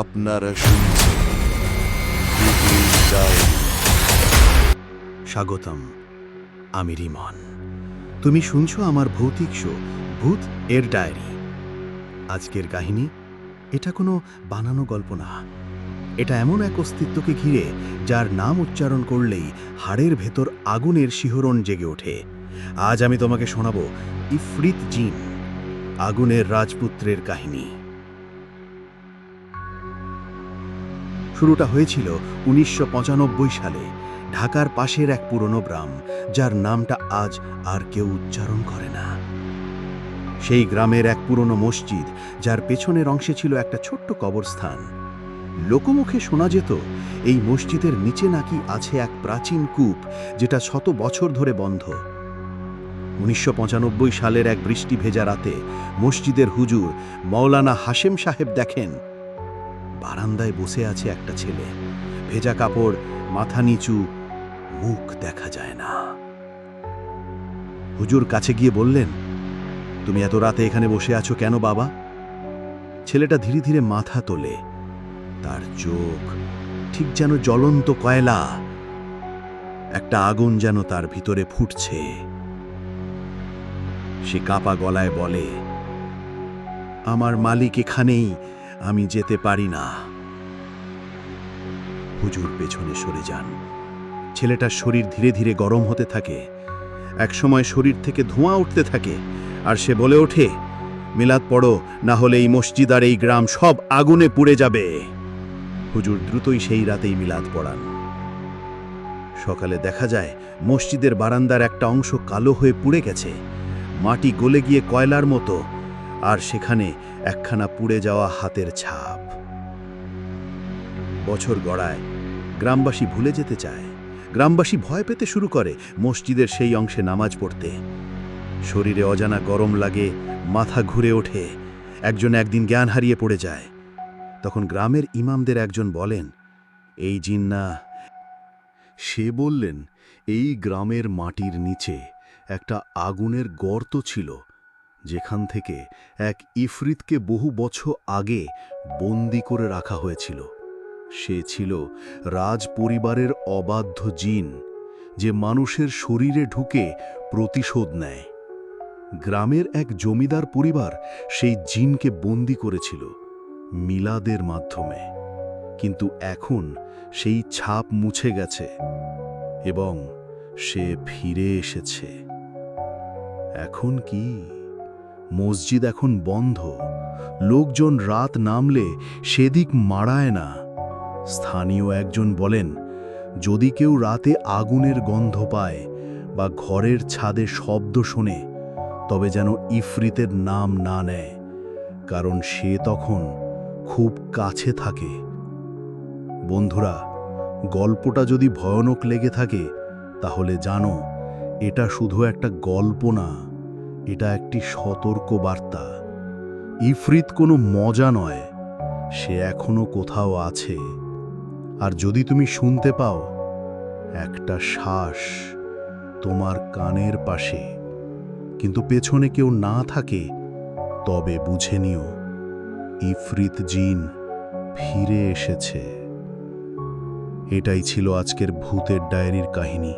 আপনারা শুনছেন স্বাগতম, আমি রিমন। তুমি শুনছো আমার ভৌতিক শো, ভূত এর ডায়েরি। আজকের কাহিনী, এটা কোনো বানানো গল্প না। এটা এমন এক অস্তিত্বকে ঘিরে, যার নাম উচ্চারণ করলেই হাড়ের ভেতর আগুনের শিহরণ জেগে ওঠে। আজ আমি তোমাকে শোনাব ইফরিত জিন, আগুনের রাজপুত্রের কাহিনী। শুরুটা হয়েছিল উনিশশো পঁচানব্বই সালে, ঢাকার পাশের এক পুরনো গ্রাম, যার নামটা আজ আর কেউ উচ্চারণ করে না। সেই গ্রামের এক পুরনো মসজিদ, যার পেছনের অংশে ছিল একটা ছোট্ট কবরস্থান। লোকমুখে শোনা যেত, এই মসজিদের নিচে নাকি আছে এক প্রাচীন কূপ, যেটা শত বছর ধরে বন্ধ। উনিশশো পঁচানব্বই সালের এক বৃষ্টি ভেজা রাতে মসজিদের হুজুর মৌলানা হাশেম সাহেব দেখেন বারান্দায় বসে আছে একটা ছেলে। ভেজা কাপড়, মাথা নিচু, মুখ দেখা যায় না। হুজুর কাছে গিয়ে বললেন, তুমি এত রাতে এখানে বসে আছো কেন বাবা? ছেলেটা ধীরে ধীরে মাথা তোলে। তার চোখ ঠিক যেন জ্বলন্ত কয়লা। একটা আগুন যেন তার ভিতরে ফুটছে। সে কাপা গলায় বলে, আমার মালিক এখানেই। আমি যেতে পারি না। হুজুর পেছনে সরে যান। ছেলেটার শরীর ধীরে ধীরে গরম হতে থাকে। একসময় শরীর থেকে ধোঁয়া উঠতে থাকে আর সে বলে ওঠে, মিলাদ পড়ো, না হলে এই মসজিদ আর এই গ্রাম সব আগুনে পুড়ে যাবে। হুজুর দ্রুতই সেই রাতেই মিলাদ পড়ান। সকালে দেখা যায়, মসজিদের বারান্দার একটা অংশ কালো হয়ে পুড়ে গেছে। মাটি গলে গিয়ে কয়লার মতো আর সেখানে একখানা পুড়ে যাওয়া হাতের ছাপ। বছর গড়ায়, গ্রামবাসী ভুলে যেতে চায়। গ্রামবাসী ভয় পেতে শুরু করে মসজিদের সেই অংশে নামাজ পড়তে। শরীরে অজানা গরম লাগে, মাথা ঘুরে ওঠে, একজন একদিন জ্ঞান হারিয়ে পড়ে যায়। তখন গ্রামের ইমামদের একজন বলেন, এই জিন্না সে বললেন, এই গ্রামের মাটির নিচে একটা আগুনের গর্ত ছিল। যেখান থেকে এক ইফরিতকে বহু বছর আগে বন্দি করে রাখা হয়েছিল। সে ছিল রাজ পরিবারের অবাধ্য জিন, যে মানুষের শরীরে ঢুকে প্রতিশোধ নেয়। গ্রামের এক জমিদার পরিবার সেই জিনকে বন্দি করেছিল মিলাদের মাধ্যমে। কিন্তু এখন সেই ছাপ মুছে গেছে এবং সে ফিরে এসেছে। এখন কি? মসজিদ এখন বন্ধ। লোকজন রাত নামলে সেদিক মারায় না। স্থানীয় একজন বলেন, যদি কেউ রাতে আগুনের গন্ধ পায় বা ঘরের ছাদে শব্দ শোনে, তবে যেন ইফরিতের নাম না নেয়, কারণ সে তখন খুব কাছে থাকে। বন্ধুরা, গল্পটা যদি ভয়ানক লেগে থাকে, তাহলে জানো, এটা শুধু একটা গল্প না। এটা একটি সতর্ক বার্তা। ইফরিত কোনো মজা নয়, সে এখনও কোথাও আছে। আর যদি তুমি শুনতে পাও, একটা শ্বাস তোমার কানের পাশে। কিন্তু পেছনে কেউ না থাকে, তবে বুঝে নিও, ইফরিত জিন ফিরে এসেছে। এটাই ছিল আজকের ভূতের ডায়েরির কাহিনী।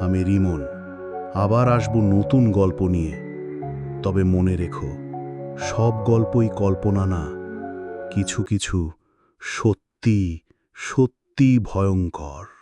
আমি রিমন। আবার আসব নতুন গল্প নিয়ে। তবে মনে রেখো, সব গল্পই কল্পনা না, কিছু কিছু সত্যি সত্যি ভয়ঙ্কর।